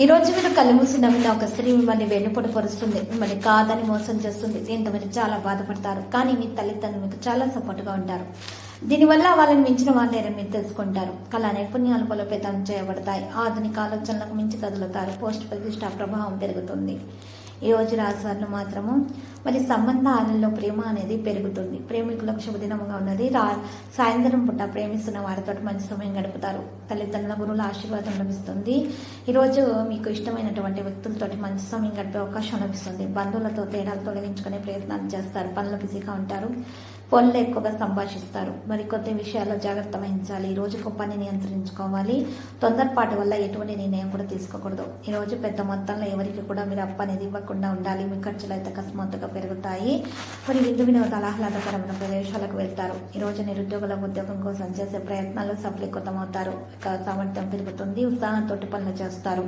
ఈ రోజు మీరు కళ్ళు మూసి ఒక స్త్రీ మిమ్మల్ని వెన్నుపొడి పరుస్తుంది మిమ్మల్ని కాదని మోసం చేస్తుంది. దీంతో మీరు చాలా బాధపడతారు. కానీ మీ తల్లిదండ్రులు మీకు చాలా సపోర్ట్గా ఉంటారు. దీనివల్ల వాళ్ళని మించిన వాళ్ళని మీరు తెలుసుకుంటారు. కళా నైపుణ్యాలు బలోపేతం చేయబడతాయి. ఆధునిక ఆలోచనలకు మించి కదులుతారు. పోస్ట్ ప్రతిష్ట ప్రభావం పెరుగుతుంది. ఈ రోజు రాశివారిలో మాత్రము మరి సంబంధాలలో ప్రేమ అనేది పెరుగుతుంది. ప్రేమికులకు శుభదినముగా ఉన్నది. రా సాయంత్రం పూట ప్రేమిస్తున్న వారితో మంచి సమయం గడుపుతారు. తల్లిదండ్రుల గురువుల ఆశీర్వాదం లభిస్తుంది. ఈరోజు మీకు ఇష్టమైనటువంటి వ్యక్తులతోటి మంచి సమయం గడిపే అవకాశం లభిస్తుంది. బంధువులతో తేడాలు తొలగించుకునే ప్రయత్నాలు చేస్తారు. పనులు బిజీగా ఉంటారు. ఫోన్లో ఎక్కువగా సంభాషిస్తారు. మరి కొద్ది విషయాల్లో జాగ్రత్త వహించాలి. ఈ రోజు పని నియంత్రించుకోవాలి. తొందరపాటు వల్ల ఎటువంటి నిర్ణయం కూడా తీసుకోకూడదు. ఈరోజు పెద్ద మొత్తంలో ఎవరికి కూడా మీరు అప్పు అనేది ఇవ్వకుండా ఉండాలి. మీ ఖర్చులు అయితే అకస్మాత్తుగా పెరుగుతాయి. మరి విందు వినోద ఆహ్లాదకరమైన ప్రదేశాలకు వెళ్తారు. ఈ రోజు నిరుద్యోగుల ఉద్యోగం కోసం చేసే ప్రయత్నాలు సఫలీకృతమవుతారు. ఇక సామర్థ్యం పెరుగుతుంది. ఉత్సాహంతో పనులు చేస్తారు.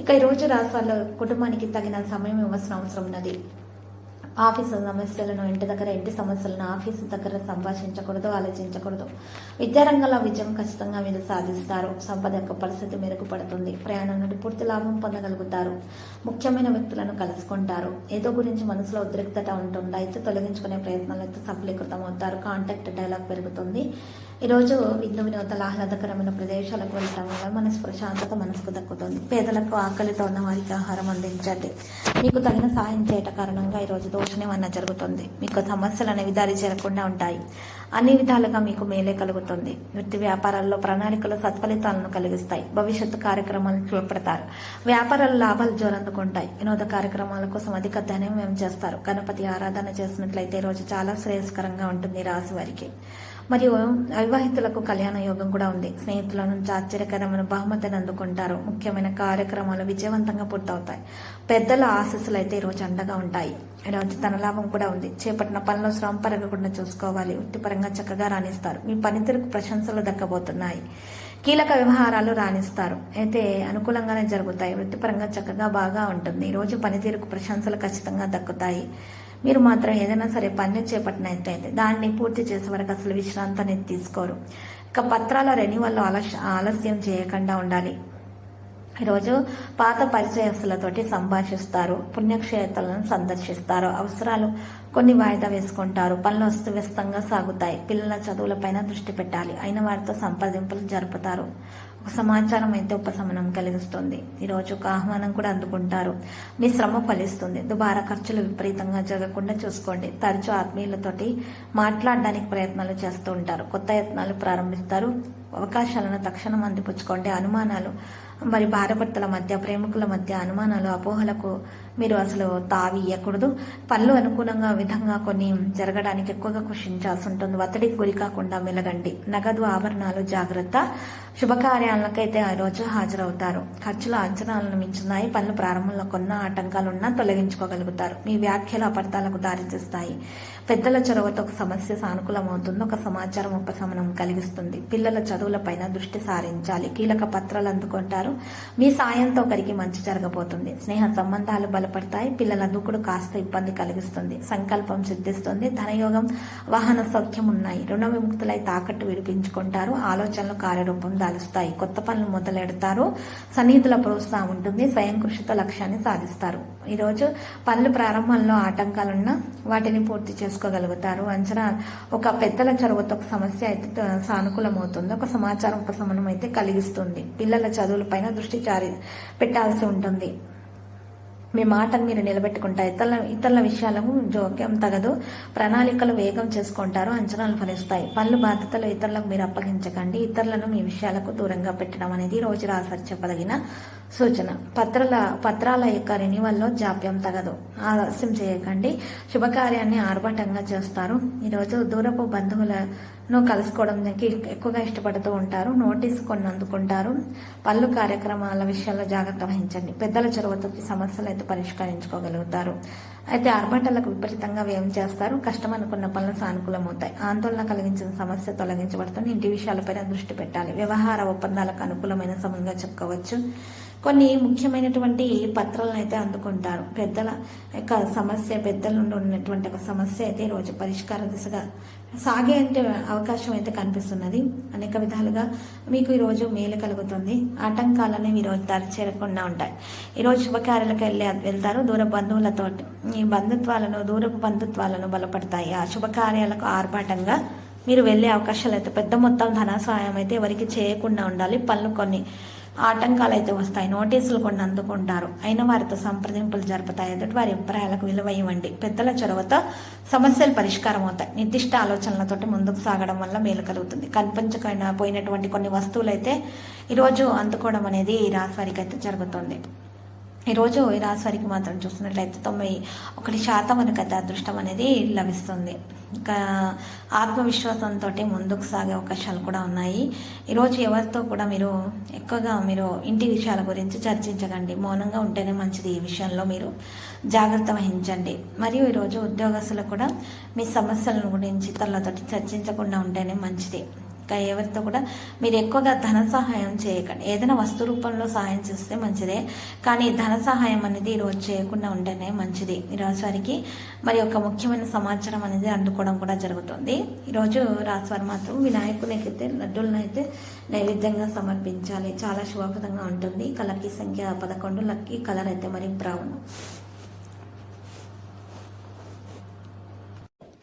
ఇక ఈ రోజు రాష్ట్రాల్లో కుటుంబానికి తగిన సమయం ఇవ్వాల్సిన అవసరం ఉన్నది. ఆఫీసు సమస్యలను ఇంటి దగ్గర ఇంటి సమస్యలను ఆఫీసు దగ్గర సంభాషించకూడదు ఆలోచించకూడదు. విద్యారంగంలో విజయం ఖచ్చితంగా మీరు సాధిస్తారు. సంపద యొక్క పరిస్థితి మెరుగుపడుతుంది ప్రయాణం నుండి పూర్తి లాభం పొందగలుగుతారు. ముఖ్యమైన వ్యక్తులను కలుసుకుంటారు. ఏదో గురించి మనసులో ఉద్రిక్తత ఉంటుంది? అయితే తొలగించుకునే ప్రయత్నాలు అయితే సఫలీకృతం అవుతారు. కాంటాక్ట్ డైలాగ్ పెరుగుతుంది. ఈరోజు విందు వినోదాలు ఆహ్లాదకరమైన ప్రదేశాలకు వెళ్ళటం వల్ల మనసు ప్రశాంతత మనసుకు దక్కుతుంది. పేదలకు ఆకలితో ఉన్న వారికి ఆహారం అందించండి. మీకు తగిన సాయం చేయట కారణంగా ఈరోజు అన్న జరుగుతుంది. మీకు సమస్యలు అనేవి దారి చేరకుండా ఉంటాయి. అన్ని విధాలుగా మీకు మేలే కలుగుతుంది. వృత్తి వ్యాపారాల్లో ప్రణాళికలు సత్ఫలితాలను కలిగిస్తాయి. భవిష్యత్తు కార్యక్రమాలను చేపడతారు. వ్యాపారాలు లాభాలు జోరందుకుంటాయి. వినోద కార్యక్రమాల కోసం అధిక ధనం మేము చేస్తారు. గణపతి ఆరాధన చేసినట్లయితే రోజు చాలా శ్రేయస్కరంగా ఉంటుంది రాశి వారికి. మరియు అవివాహితులకు కళ్యాణ యోగం కూడా ఉంది. స్నేహితుల నుంచి ఆశ్చర్యకరమైన బహుమతిని అందుకుంటారు. ముఖ్యమైన కార్యక్రమాలు విజయవంతంగా పూర్తవుతాయి. పెద్దల ఆశస్సులు అయితే ఈరోజు అండగా ఉంటాయి. ఈరోజు తన లాభం కూడా ఉంది. చేపట్టిన పనిలో శ్రమ పెరగకుండా చూసుకోవాలి. వృత్తిపరంగా చక్కగా రాణిస్తారు. మీ పనితీరుకు ప్రశంసలు దక్కబోతున్నాయి. కీలక వ్యవహారాలు రాణిస్తారు. అయితే అనుకూలంగానే జరుగుతాయి. వృత్తిపరంగా చక్కగా బాగా ఉంటుంది. ఈరోజు పనితీరుకు ప్రశంసలు ఖచ్చితంగా దక్కుతాయి. మీరు మాత్రం ఏదైనా సరే పని చేపట్టినట్టయితే దాన్ని పూర్తి చేసే వరకు అసలు విశ్రాంతి అనేది తీసుకోరు. ఇక పత్రాల రెన్యువల్లో ఆలస్య ఆలస్యం చేయకుండా ఉండాలి. ఈరోజు పాత పరిచయస్తులతోటి సంభాషిస్తారు పుణ్యక్షేత్రాలను సందర్శిస్తారు. అవసరాలు కొన్ని వాయిదా వేసుకుంటారు. పనులు అస్తవ్యస్తంగా సాగుతాయి. పిల్లల చదువులపైన దృష్టి పెట్టాలి. అయిన వారితో సంప్రదింపులు జరుపుతారు. ఒక సమాచారం అయితే ఉపశమనం కలిగిస్తుంది. ఈరోజు ఒక ఆహ్వానం కూడా అందుకుంటారు. మీ శ్రమ ఫలిస్తుంది. దుబారా ఖర్చులు విపరీతంగా జరగకుండా చూసుకోండి. తరచూ ఆత్మీయులతోటి మాట్లాడడానికి ప్రయత్నాలు చేస్తూ ఉంటారు. కొత్త యత్నాలు ప్రారంభిస్తారు. అవకాశాలను తక్షణం అందిపుచ్చుకోండి. అనుమానాలు మరి భార్యభర్తల మధ్య ప్రేమికుల మధ్య అనుమానాలు అపోహలకు మీరు అసలు తావి ఇవ్వకూడదు పనులు అనుకూలంగా విధంగా కొన్ని జరగడానికి ఎక్కువగా కృషించాల్సి ఉంటుంది. ఒత్తిడికి గురి కాకుండా మెలగండి. నగదు ఆభరణాలు జాగ్రత్త. శుభకార్యాలకైతే ఆ రోజు హాజరవుతారు. ఖర్చుల అంచనాలను మించున్నాయి. పనులు ప్రారంభంలో కొన్న ఆటంకాలున్నా తొలగించుకోగలుగుతారు. మీ వ్యాఖ్యల అపార్థాలకు దారితీస్తాయి. పెద్దల చొరవతో ఒక సమస్య సానుకూలమవుతుంది. ఒక సమాచారం ఉపశమనం కలిగిస్తుంది. పిల్లల చదువులపైన దృష్టి సారించాలి. కీలక పత్రాలు అందుకుంటారు. మీ సాయంతో ఒకరికి మంచి జరగబోతుంది. స్నేహ సంబంధాలు బలపడతాయి. పిల్లల దూకుడు కాస్త ఇబ్బంది కలిగిస్తుంది. సంకల్పం సిద్ధిస్తుంది. ధనయోగం వాహన సౌఖ్యం ఉన్నాయి. రుణ విముక్తులై తాకట్టు విడిపించుకుంటారు. ఆలోచనలు కార్యరూపం దాలుస్తాయి. కొత్త పనులు మొదలెడతారు. సన్నిహితుల ప్రోత్సాహం ఉంటుంది. స్వయం కృషితో లక్ష్యాన్ని సాధిస్తారు. ఈరోజు పనులు ప్రారంభంలో ఆటంకాలున్నా వాటిని పూర్తి చేసుకోగలుగుతారు. అంచనా ఒక పెద్దల చొరవతో ఒక సమస్య అయితే సానుకూలమవుతుంది. ఒక సమాచారం ఉపశమనం అయితే కలిగిస్తుంది. పిల్లల చదువులపై పైన దృష్టి చారి పెట్టాల్సి ఉంటుంది. మీ మాటను మీరు నిలబెట్టుకుంటారు ఇతరుల ఇతరుల విషయాలకు జోక్యం తగదు. ప్రణాళికలు వేగం చేసుకుంటారు అంచనాలు ఫలిస్తాయి. పనులు బాధ్యతలు ఇతరులకు మీరు అప్పగించకండి. ఇతరులను మీ విషయాలకు దూరంగా పెట్టడం అనేది రోజు రాసారి చెప్పదగిన సూచన. పత్రాల పత్రాల యొక్క రెన్యువల్లో జాప్యం తగదు. ఆలస్యం చేయకండి. శుభకార్యాన్ని ఆర్భటంగా చేస్తారు. ఈరోజు దూరపు బంధువుల బంధువులను కలుసుకోవడానికి ఎక్కువగా ఇష్టపడుతూ ఉంటారు నోటీసు కొన్ని అందుకుంటారు పళ్ళు కార్యక్రమాల విషయాల్లో జాగ్రత్త వహించండి. పెద్దల చొరవతో సమస్యలు అయితే పరిష్కరించుకోగలుగుతారు. అయితే ఆర్భటాలకు విపరీతంగా వ్యయం చేస్తారు. కష్టం అనుకున్న పనులు సానుకూలమవుతాయి. ఆందోళన కలిగించిన సమస్య తొలగించబడుతుంది. ఇంటి విషయాలపైన దృష్టి పెట్టాలి. వ్యవహార ఒప్పందాలకు అనుకూలమైన సమయంగా చెప్పుకోవచ్చు. కొన్ని ముఖ్యమైనటువంటి పత్రాలను అయితే అందుకుంటారు. పెద్దల యొక్క సమస్య పెద్దల నుండి ఉన్నటువంటి ఒక సమస్య అయితే ఈరోజు పరిష్కార దిశగా సాగే అంటే అవకాశం అయితే కనిపిస్తున్నది. అనేక విధాలుగా మీకు ఈరోజు మేలు కలుగుతుంది. ఆటంకాలనేవి ఈరోజు దారి చేరకుండా ఉంటాయి. ఈరోజు శుభకార్యాలకు వెళ్ళి వెళ్తారు. దూర బంధువులతో ఈ బంధుత్వాలను దూరపు బంధుత్వాలను బలపడతాయి. ఆ శుభకార్యాలకు ఆర్భాటంగా మీరు వెళ్ళే అవకాశాలు అయితే పెద్ద మొత్తం ధన సహాయం అయితే ఎవరికి చేయకుండా ఉండాలి. పనులు కొన్ని ఆటంకాలు అయితే వస్తాయి. నోటీసులు కొన్ని అందుకుంటారు అయిన వారితో సంప్రదింపులు జరుపుతాయి. ఎదుటి వారి అభిప్రాయాలకు విలువ ఇవ్వండి పెద్దల చొరవతో సమస్యలు పరిష్కారం అవుతాయి నిర్దిష్ట ఆలోచనలతోటి ముందుకు సాగడం వల్ల మేలు కలుగుతుంది. కనిపించకుండా పోయినటువంటి కొన్ని వస్తువులు అయితే ఈరోజు అందుకోవడం అనేది ఈ రాశి వారికి అయితే జరుగుతుంది. ఈరోజు ఈ రాశి వారికి మాత్రం చూసినట్లయితే తొంభై ఒకటి శాతం వరకైతే అదృష్టం అనేది లభిస్తుంది. ఇంకా ఆత్మవిశ్వాసంతో ముందుకు సాగే అవకాశాలు కూడా ఉన్నాయి. ఈరోజు ఎవరితో కూడా మీరు ఎక్కువగా మీరు ఇంటి విషయాల గురించి చర్చించకండి. మౌనంగా ఉంటేనే మంచిది ఈ విషయంలో మీరు. జాగ్రత్త వహించండి. మరియు ఈరోజు ఉద్యోగస్తులు కూడా మీ సమస్యలను గురించి ఇతరులతోటి చర్చించకుండా ఉంటేనే మంచిది. ఎవరితో కూడా మీరు ఎక్కువగా ధన సహాయం చేయకండి. ఏదైనా వస్తు రూపంలో సహాయం చేస్తే మంచిదే. కానీ ధన సహాయం అనేది ఈరోజు చేయకుండా ఉంటేనే మంచిది. ఈ వారికి మరి ఒక ముఖ్యమైన సమాచారం అనేది అందుకోవడం కూడా జరుగుతుంది. ఈరోజు రాశివారి మాత్రం వినాయకునికి అయితే లడ్డూలను అయితే నైవేద్యంగా సమర్పించాలి. చాలా శుభప్రదంగా ఉంటుంది. కలర్కి సంఖ్య పదకొండు లక్కీ కలర్ అయితే మరి బ్రౌన్.